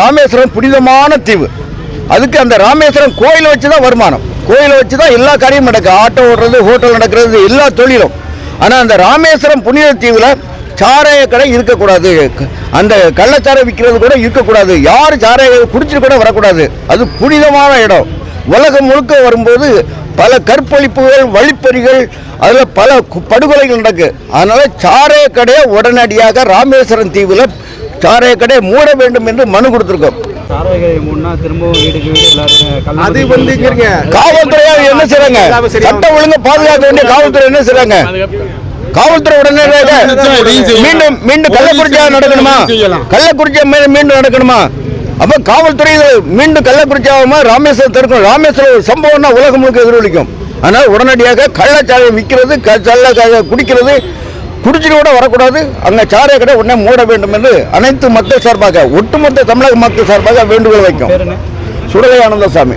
ராமேஸ்வரம் புனிதமான தீவு. அதுக்கு அந்த ராமேஸ்வரம் கோயிலை வச்சு தான் வருமானம். கோயிலை வச்சு தான் எல்லா காரியமும் நடக்கும் ஆட்டோ ஓடுறது ஹோட்டல் நடக்கிறது எல்லா தொழிலும். ஆனால் அந்த ராமேஸ்வரம் புனித தீவில் சாராய கடை இருக்கக்கூடாது. அந்த கள்ளச்சாரை விற்கிறது கூட இருக்கக்கூடாது. யார் சாராய குடிச்சிட்டு கூட வரக்கூடாது. அது புனிதமான இடம். உலகம் முழுக்க வரும்போது பல கற்பழிப்புகள் வழிப்பறிகள் அதில் பல படுகொலைகள் நடக்கு. அதனால் சாராய கடையை உடனடியாக ராமேஸ்வரம் தீவில் சாராய கடையை மூட வேண்டும் என்று மனு கொடுத்துருக்கோம். அது வந்து காவல்துறையார் என்ன செய்றாங்க? சட்டம் ஒழுங்கு பாதுகாக்க வேண்டிய காவல்துறை என்ன செய்றாங்க? காவல்துறை உடனடியாக மீண்டும் மீண்டும் கள்ளக்குறிச்சியா நடக்கணுமா? கள்ளக்குறிச்சியா மீண்டும் நடக்கணுமா? அப்ப காவல்துறை மீண்டும் கள்ளக்குறிச்சியாகாம? ராமேஸ்வரம் திறக்கும் ராமேஸ்வரம் சம்பவம்னா உலகம் முழுக்க எதிரொலிக்கும். அதனால உடனடியாக கள்ளச்சாலை விற்கிறது கள்ள குடிக்கிறது குடிச்சிட்டு கூட வரக்கூடாது. அங்க சாராய கடை உடனே மூட வேண்டும் என்று அனைத்து மக்கள் சார்பாக ஒட்டுமொத்த தமிழக மக்கள் சார்பாக வேண்டுகோள் வைக்கும் சுடலை ஆனந்தசாமி